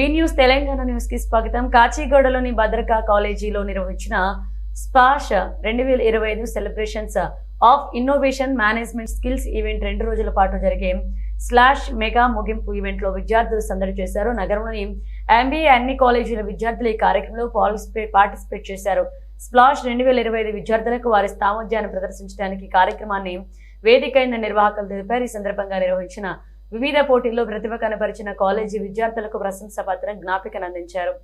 వి news Telangana న్యూస్కి స్వాగతం. కాచిగూడలోని భద్రకా కాలేజీలో నిర్వహించిన స్పాష్ రెండు వేల ఇరవై ఐదు celebrations of innovation management skills event రెండు రోజుల పాటు జరిగే స్లాష్ మెగా ముగింపు ఈవెంట్లో విద్యార్థులు సందడి చేశారు. నగరంలోని ఎంబీఏ అన్ని కాలేజీల విద్యార్థులు ఈ కార్యక్రమంలో పార్టిసిపేట్ పార్టిసిపేట్ చేశారు. స్ప్లాష్ రెండు వేల ఇరవై ఐదు విద్యార్థులకు వారి సామర్థ్యాన్ని ప్రదర్శించడానికి కార్యక్రమాన్ని వేదికైన నిర్వాహకులు తెలిపారు. ఈ సందర్భంగా నిర్వహించిన వివిధ పోటీల్లో ప్రతిభ కనపరిచిన కాలేజీ విద్యార్థులకు ప్రశంస పత్రం జ్ఞాపికను అందించారు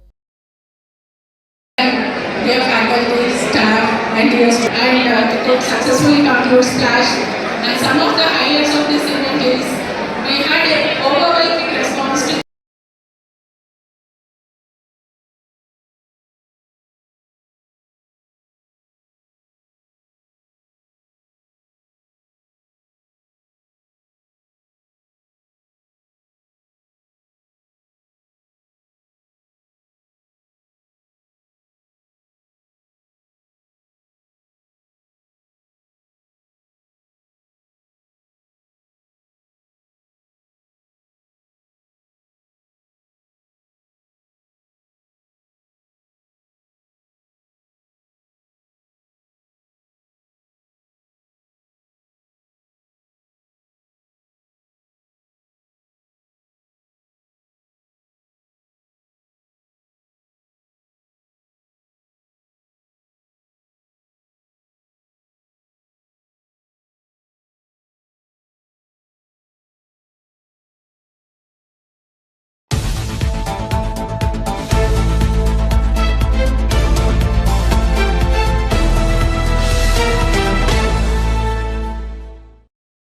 and uh, to successfully conclude Splash. And some of the highlights of this